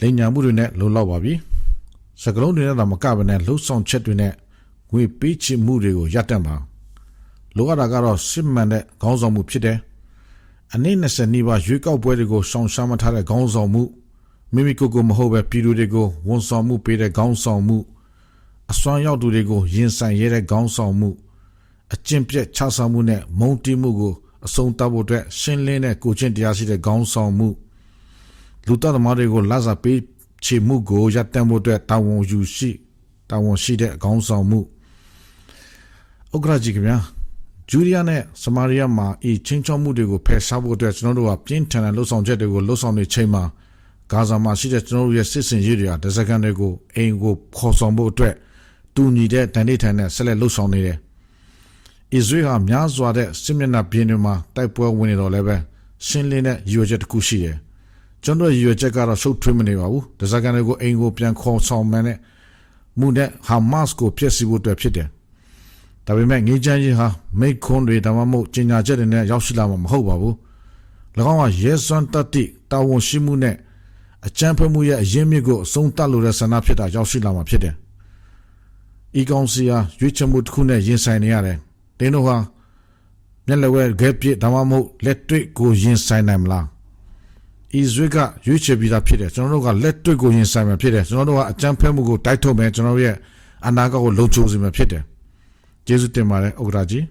လိန်ညာမှုတွေနဲ့လုံလောက်ပါပြီစကလုံးတွေနဲ့တော့မကဘဲနဲ့လှုပ်ဆောင်ချက်တွေနဲ့ငွေပေးချေမှုတွေကိုရပ်တန့်ပါလိုအပ်တာကတော့စစ်မှန်တဲ့ခေါင်းဆောင်မှုဖြစ်တယ်အနည်း20နီးပါးရွေးကောက်ပွဲတွေကိုရှောင်ရှားမထားတဲ့ခေါင်းဆောင်မှုမိမိကိုယ်ကိုမဟုတ်ပဲပြည်သူတွေကိုဝန်ဆောင်မှုပေးတဲ့ခေါင်းဆောင်မှုအစွမ်းရောက်သူတွေကိုရင်ဆိုင်ရတဲ့ခေါင်းဆောင်မှုအကျင့်ပြတ်ချဆောင်မှုနဲ့မုန်းတီးမှုကိုအဆုံးသတ်ဖို့အတွက်ရှင်းလင်းတဲ့ကိုချင်းတရားရှိတဲ့ခေါင်းဆောင်မှု လူသားသမားတွေကိုလာစားပေးချေမှုကိုရပ်တန့်ဖို့အတွက်တာဝန်ယူရှိတာဝန်ရှိတဲ့ခေါင်းဆောင်မှုဥက္ကရာကြီးခင်ဗျာဂျူရီးယားနဲ့စမာရီယာမှာဤချင်းချောမှုတွေကိုဖယ်ရှားဖို့အတွက်ကျွန်တော်တို့ကပြင်းထန်တဲ့လှုပ်ဆောင်ချက်တွေကိုလှုပ်ဆောင်နေချိန်မှာဂါဇာမှာရှိတဲ့ကျွန်တော်တို့ရဲ့စစ်စင်ရေးတွေကတစကန်တွေကိုအိမ်ကိုခေါ်ဆောင်ဖို့အတွက်တူညီတဲ့တန်တိထန်နဲ့ဆက်လက်လှုပ်ဆောင်နေတယ်။အစ္စရေးဟာများစွာတဲ့စစ်မျက်နှာပြင်တွေမှာတိုက်ပွဲဝင်နေတော့လည်းပဲရှင်းလင်းတဲ့ရည်ရွယ်ချက်တစ်ခုရှိတယ်။ ကျွန်တော်ရည်ရွယ်ချက်ကတော့ရှုပ်ထွေးမနေပါဘူး။တစကန်တွေကိုအိမ်ကိုပြန်ခေါ်ဆောင်မှန်းတဲ့မှုနဲ့ဟာမတ်စ်ကိုဖျက်ဆီးဖို့အတွက်ဖြစ်တယ်။ဒါပေမဲ့ငေးချမ်းကြီးဟာမိတ်ခွန်းတွေဒါမှမဟုတ်ကျင်ညာချက်တွေနဲ့ရောက်ရှိလာမှာမဟုတ်ပါဘူး။၎င်းကရဲစွမ်းတတ္တိတာဝန်ရှိမှုနဲ့အကြံဖက်မှုရဲ့အရင်းမြစ်ကိုအဆုံးသတ်လို့တဲ့ဆန္ဒဖြစ်တာရောက်ရှိလာမှာဖြစ်တယ်။ဤကောင်စီဟာရွေးချယ်မှုတစ်ခုနဲ့ရင်ဆိုင်နေရတယ်။တင်းတို့ဟာမျက်လက်ဝဲဂက်ပြစ်ဒါမှမဟုတ်လက်တွေ့ကိုရင်ဆိုင်နိုင်မလား။ ဤဇွေကရွေးချယ်ပြီးသားဖြစ်တယ်ကျွန်တော်တို့ကလက်တွေ့ကိုရင်ဆိုင်မှာဖြစ်တယ်ကျွန်တော်တို့ကအကြံဖက်မှုကိုတိုက်ထုတ်မယ်ကျွန်တော်တို့ရဲ့အနာဂတ်ကိုလုံခြုံစေမှာဖြစ်တယ်။ကျေးဇူးတင်ပါတယ်ဥက္ကရာကြီး။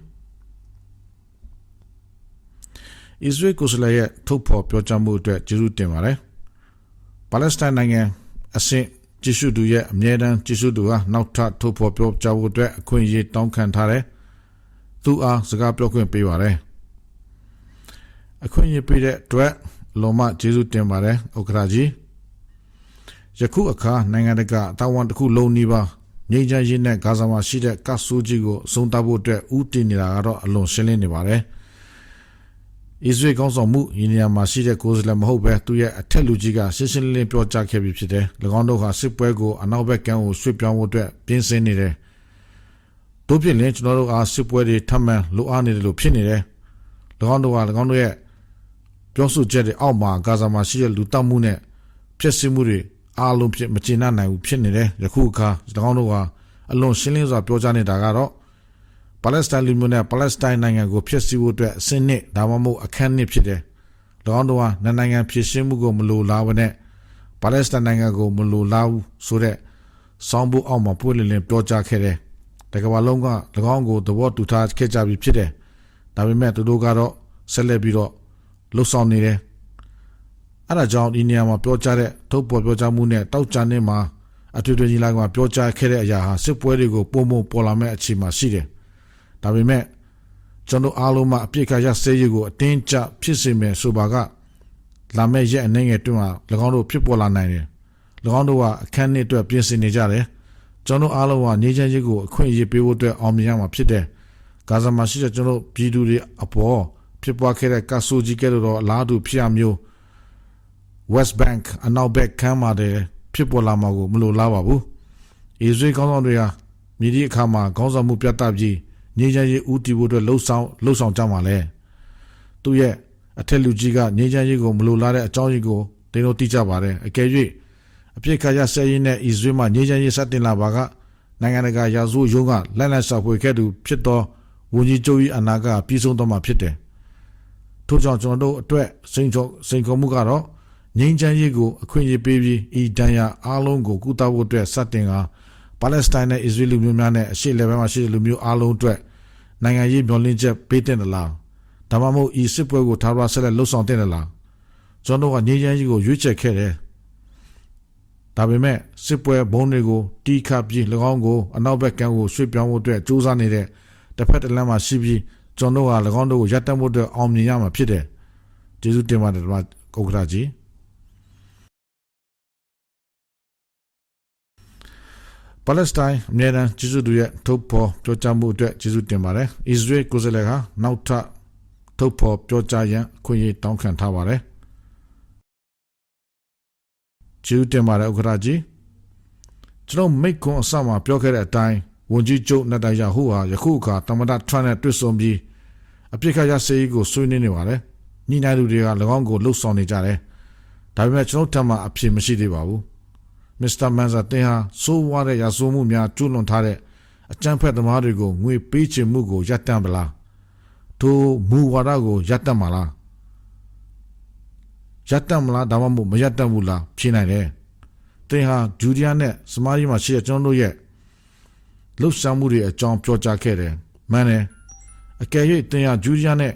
ဣသရေလကိုယ်စားလှယ်ရဲ့ထုတ်ဖော်ပြောကြားမှုအတွက်ကျေးဇူးတင်ပါတယ်။ပါလက်စတိုင်းနိုင်ငံအဆင့်ကြည့်ရှုသူရဲ့အမြဲတမ်းကြည့်ရှုသူဟာနောက်ထပ်ထုတ်ဖော်ပြောကြားဖို့အတွက်အခွင့်အရေးတောင်းခံထားတယ်။သူအားစကားပြောခွင့်ပေးပါတယ်။အခွင့်အရေးပေးတဲ့အတွက် လုံးမကျေးဇူးတင်ပါတယ်ဥက္ကရာကြီး။ယခုအခါနိုင်ငံတကာတာဝန်တစ်ခုလုံးနီးပါးငြိမ်းချမ်းရေးနဲ့ဂါဇာမှာရှိတဲ့ကတ်ဆူကြီးကိုအဆုံးသတ်ဖို့အတွက်ဥတည်နေတာကတော့အလွန်ရှင်းလင်းနေပါတယ်။အစ္စရေးကောင်းဆောင်မှုယင်းနေရာမှာရှိတဲ့ကိုယ်စားလှယ်မဟုတ်ပဲသူရဲ့အထက်လူကြီးကရှင်းရှင်းလင်းလင်းပြောကြားခဲ့ပြီးဖြစ်တယ်။၎င်းတို့ဟာစစ်ပွဲကိုအနောက်ဘက်ကမ်းကိုဆွေ့ပြောင်းဖို့အတွက်ပြင်ဆင်နေတယ်။တို့ဖြစ်ရင်ကျွန်တော်တို့အားစစ်ပွဲတွေထပ်မံလိုအပ်နေတယ်လို့ဖြစ်နေတယ်။၎င်းတို့ဟာ၎င်းတို့ရဲ့ ပြောဆိုချက်တွေအောက်မှာဂါဇာမှာရှိတဲ့လူတောက်မှုနဲ့ဖြစ်စမှုတွေအားလုံးဖြစ်မကျေနပ်နိုင်ဘူးဖြစ်နေတယ်။ယခုအခါ၎င်းတို့ဟာအလွန်ရှင်းလင်းစွာပြောကြားနေတာကတော့ပါလက်စတိုင်းလူမျိုးနဲ့ပါလက်စတိုင်းနိုင်ငံကိုဖျက်ဆီးဖို့အတွက်အစနစ်ဒါမှမဟုတ်အခန်းနှစ်ဖြစ်တယ်။၎င်းတို့ဟာနိုင်ငံဖြစ်ရှင်းမှုကိုမလိုလားဘဲနဲ့ပါလက်စတိုင်းနိုင်ငံကိုမလိုလားဘူးဆိုတဲ့စောင်းဖို့အောက်မှာပွင့်လင်းလင်းပြောကြားခဲ့တယ်။တကဘာလုံးက၎င်းကိုသဘောတူထားခဲ့ကြပြီးဖြစ်တယ်။ဒါပေမဲ့သူတို့ကတော့ဆက်လက်ပြီးတော့ လှုပ်ဆောင်နေတယ်။အဲဒါကြောင့်ဒီနေရာမှာပြောကြားတဲ့ထုတ်ပေါ်ပြောကြားမှုနဲ့တောက်ကြနေမှာအထွေထွေကြီးလာကပြောကြားခဲ့တဲ့အရာဟာစစ်ပွဲတွေကိုပုံပုံပေါ်လာမဲ့အခြေမှာရှိတယ်။ဒါပေမဲ့ကျွန်တော်အားလုံးမှာအပြစ်ခါရစေးရကိုအတင်းကျဖြစ်စေမယ်ဆိုပါကလာမယ့်ရက်အနေငယ်တွင်မှာ၎င်းတို့ဖြစ်ပေါ်လာနိုင်တယ်၎င်းတို့ကအခန်းနှစ်အတွက်ပြင်ဆင်နေကြတယ်ကျွန်တော်အားလုံးကနေချမ်းရေးကိုအခွင့်အရေးပေးဖို့အတွက်အောင်မြင်ရမှာဖြစ်တယ်ဂါဇာမှာရှိတဲ့ကျွန်တော်ပြည်သူတွေအပေါ် ဖြစ်ပွားခဲ့တဲ့ကဆူကြီးကဲလို့တော့အလားတူဖြစ်ရမျိုး West Bank အနောက်ဘက်ခမ်းမှာတည်းဖြစ်ပေါ်လာမှာကိုမလိုလားပါဘူး။အစ္စရေးကောင်းဆောင်တွေဟာမြည်ဒီအခါမှာခေါင်းဆောင်မှုပြတ်တပ်ပြီးငြိမ်းချမ်းရေးဦးတည်ဖို့အတွက်လှုပ်ဆောင်လှုပ်ဆောင်ကြမှာလဲသူရဲ့အထက်လူကြီးကငြိမ်းချမ်းရေးကိုမလိုလားတဲ့အကြောင်းရင်းကိုတင်းတို့သိကြပါတယ်အကယ်၍အပြစ်ခါရဆက်ရင်းနဲ့အစ္စရေးမှာငြိမ်းချမ်းရေးစတင်လာပါကနိုင်ငံတကာရာဇဝတ်ရုံးကလက်လက်ဆောက်ဖွေခဲ့သူဖြစ်သောဝန်ကြီးချုပ်၏အနာကပြည်ဆုံးသွားမှာဖြစ်တယ် ထို့ကြောင့်ကျွန်တော်တို့အတွက်စိန်ချုံစိန်ခေါ်မှုကတော့ငြိမ်းချမ်းရေးကိုအခွင့်အရေးပေးပြီးဤတန်ရာအားလုံးကိုကုသဖို့အတွက်စတင်ကပါလက်စတိုင်းနဲ့အစ္စရေးလူမျိုးများနဲ့အရှေ့လေဘန်မှာရှိတဲ့လူမျိုးအားလုံးအတွက်နိုင်ငံရေးမျှော်လင့်ချက်ပေးတဲ့လားဒါမှမဟုတ်ဤစစ်ပွဲကိုထားရဆက်လက်လှုပ်ဆောင်တဲ့လားကျွန်တော်ကငြိမ်းချမ်းရေးကိုရွေးချယ်ခဲ့တယ်ဒါပေမဲ့စစ်ပွဲဘုံတွေကိုတီးခတ်ပြီး၎င်းကိုအနောက်ဘက်ကမ်းကိုရွှေ့ပြောင်းဖို့အတွက်စူးစမ်းနေတဲ့တစ်ဖက်တစ်လမ်းမှာရှိပြီး ကျွန်တော်က၎င်းတို့ကိုရပ်တန့်ဖို့အတွက်အောင်မြင်ရမှာဖြစ်တယ်ကျေးဇူးတင်ပါတယ်ကွာကုက္ကရာကြီးပါလက်စတိုင်းအမြဲတမ်းကျေးဇူးတူရဲ့ထုတ်ဖော်ပြောကြားမှုအတွက်ကျေးဇူးတင်ပါတယ်။အစ္စရေးကိုယ်စားလှယ်ကနောက်ထပ်ထုတ်ဖော်ပြောကြားရန်အခွင့်အရေးတောင်းခံထားပါတယ်။ကျေးဇူးတင်ပါတယ်ဥက္ကရာကြီး။ကျွန်တော်မိတ်ကွန်အစမှာပြောခဲ့တဲ့အတိုင်း ဝန်ကြီးချုပ်နတ်တယာဟူဟာယခုအခါတမန်တော်ထရန့်နဲ့တွေ့ဆုံပြီးအပြစ်ခရစေးကိုဆွေးနွေးနေပါတယ်။ညီနိုင်သူတွေက၎င်းကိုလှုပ်ဆောင်နေကြတယ်။ဒါဒါပေမဲ့ကျွန်တော်ထပ်မှာအဖြစ်မရှိသေးပါဘူးမစ္စတာမန်ဆာတင်ဟာစိုးဝါတဲ့ရာဇဝမှုများကျူးလွန်ထားတဲ့အကြမ်းဖက်သမားတွေကိုငွေပေးချေမှုကိုရပ်တန့်ပလားထိုမူဝါဒကိုရပ်တန့်မလားရပ်တန့်မလားဒါမှမဟုတ်မရပ်တန့်ဘူးလားဖြေနိုင်တယ်တင်ဟာဂျူဒီယာနဲ့စမာရီမှာရှိတဲ့ကျွန်တော်တို့ရဲ့ လှုပ်ရှားမှုတွေအကြောင်းပြောကြားခဲ့တယ်မှန်တယ်အကယ်၍တင်ဟာဂျူဒီယာနဲ့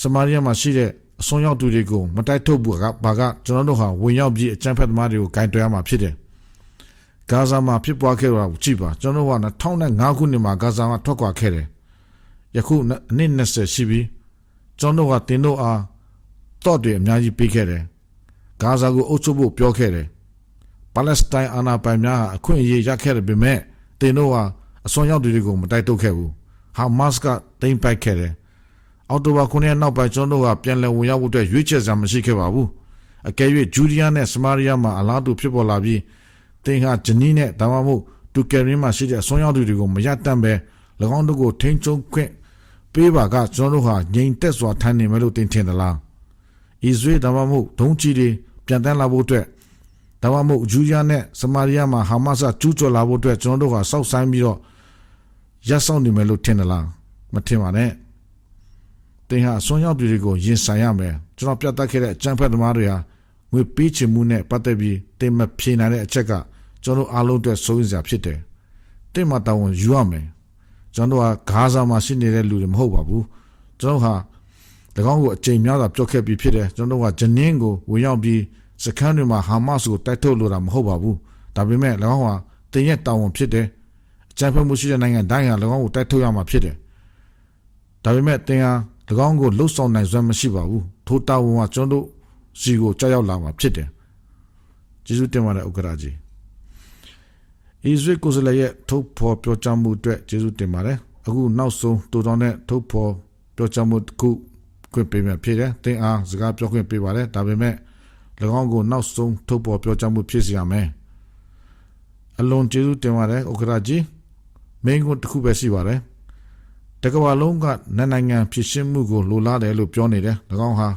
စမာရီမှာရှိတဲ့အစွန်းရောက်သူတွေကိုမတိုက်ထုတ်ဘူးကဘာကကျွန်တော်တို့ဟာဝင်ရောက်ပြီးအကြမ်းဖက်သမားတွေကိုဂိုင်တွယ်ရမှာဖြစ်တယ်ဂါဇာမှာဖြစ်ပွားခဲ့တာကိုကြည့်ပါကျွန်တော်တို့က2005ခုနှစ်မှာဂါဇာမှာထွက်ခွာခဲ့တယ်ယခုအနည်း20ရှိပြီကျွန်တော်တို့ကတင်တို့အားတော့တွေအများကြီးပေးခဲ့တယ်ဂါဇာကိုအုပ်ချုပ်ဖို့ပြောခဲ့တယ်ပါလက်စတိုင်းအာဏာပိုင်များဟာအခွင့်အရေးရခဲ့တယ်ပေမဲ့ တင်တို့ဟာအစွန်းရောက်သူတွေကိုမတိုက်ထုတ်ခဲ့ဘူးဟာမတ်စ်ကတိမ့်ပိုက်ခဲ့တယ်အော်တိုဘာ9ရက်နောက်ပိုင်းကျွန်တော်တို့ကပြန်လည်ဝင်ရောက်ဖို့အတွက်ရွေးချယ်စရာမရှိခဲ့ပါဘူးအကယ်၍ဂျူဒီယာနဲ့စမာရီယာမှာအလားတူဖြစ်ပေါ်လာပြီးတင်ဟာဂျနီးနဲ့ဒါမှမဟုတ်တူကယ်ရင်းမှာရှိတဲ့အစွန်းရောက်သူတွေကိုမရတမ်းပဲ၎င်းတို့ကိုထိန်းချုပ်ခွင့်ပေးပါကကျွန်တော်တို့ဟာငြိမ်သက်စွာထိုင်နေမယ်လို့တင်ထင်သလားအစ္စရေးဒါမှမဟုတ်ဒုံးကြီးတွေပြန်တန်းလာဖို့အတွက် ဒါမှမဟုတ်ဂျူးယားနဲ့စမာရီယာမှာဟာမတ်စ်ကျူးကျော်လာဖို့အတွက်ကျွန်တော်တို့ကစောက်ဆိုင်ပြီးတော့ရက်ဆောင်နေမယ်လို့ထင်သလားမထင်ပါနဲ့တင်ဟာဆွမ်းရောက်တွေကိုရင်ဆိုင်ရမယ်ကျွန်တော်ပြတ်တက်ခဲ့တဲ့အကြံဖက်သမားတွေဟာငွေပေးချင်မှုနဲ့ပတ်သက်ပြီးတင်မဖြေနိုင်တဲ့အချက်ကကျွန်တော်အားလုံးအတွက်စိုးရိမ်စရာဖြစ်တယ်တင်မတောင်းဝန်ယူရမယ်ကျွန်တော်ကဂါဇာမှာရှိနေတဲ့လူတွေမဟုတ်ပါဘူးကျွန်တော်ဟာ၎င်းကိုအချိန်များစွာပြောခဲ့ပြီးဖြစ်တယ်ကျွန်တော်ကဂျနင်းကိုဝင်ရောက်ပြီး စခန်းတွေမှာဟာမတ်စ်ကိုတိုက်ထုတ်လို့တာမဟုတ်ပါဘူးဒါပေမဲ့၎င်းဟာတင်ရဲ့တာဝန်ဖြစ်တယ်အကြမ်းဖက်မှုရှိတဲ့နိုင်ငံတိုင်းဟာ၎င်းကိုတိုက်ထုတ်ရမှာဖြစ်တယ်ဒါပေမဲ့တင်ဟာ၎င်းကိုလှုပ်ဆောင်နိုင်စွမ်းမရှိပါဘူးထိုတာဝန်ကကျွန်တော်တို့စီကိုကြောက်ရောက်လာမှာဖြစ်တယ်ကျေးဇူးတင်ပါတယ်ဥက္ကရာကြီးဣဇရက်ကိုစလရဲ့ထုတ်ဖော်ပြောကြားမှုအတွက်ကျေးဇူးတင်ပါတယ်အခုနောက်ဆုံးတူတော်နဲ့ထုတ်ဖော်ပြောကြားမှုတစ်ခုခွင့်ပေးမယ်ဖြစ်တယ်တင်အားစကားပြောခွင့်ပေးပါတယ်ဒါပေမဲ့၎ င်းကိုနောက်ဆုံးထုတ်ဖော်ပြောကြားမှုဖြစ်စီရမယ်အလွန်ကျေးဇူးတင်ပါတယ်ဥက္ကရာကြီးမင်းကတစ်ခုပဲရှိပါတယ်တကဘာလုံးကနိုင်ငံဖြစ်ရှင်းမှုကိုလိုလားတယ်လို့ပြောနေတယ်၎င်းဟာ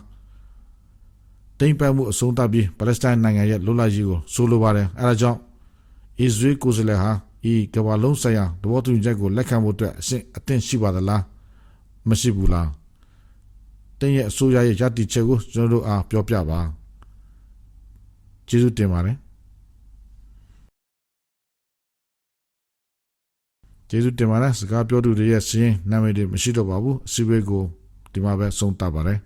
တိမ်ပတ်မှုအဆုံးသတ်ပြီးပါလက်စတိုင်းနိုင်ငံရဲ့လွတ်လပ်ရေးကိုဆိုလိုပါတယ်အဲဒါကြောင့်အစ္စရေးကိုယ်စားလှယ်ဟာဤကမ္ဘာလုံးဆိုင်ရာသဘောတူညီချက်ကိုလက်ခံဖို့အတွက်အဆင့်အသင့်ရှိပါသလားမရှိဘူးလားတင်းရဲ့အစိုးရရဲ့ရည်တည်ချက်ကိုကျွန်တော်တို့အားပြောပြပါ ကျေးဇူးတင်ပါတယ်ကျေးဇူးတင်ပါတယ်စကားပြောသူတွေရဲ့စီးရင်နာမည်တွေမရှိတော့ပါဘူးအစည်းအဝေးကိုဒီမှာပဲဆုံးသတ်ပါတယ်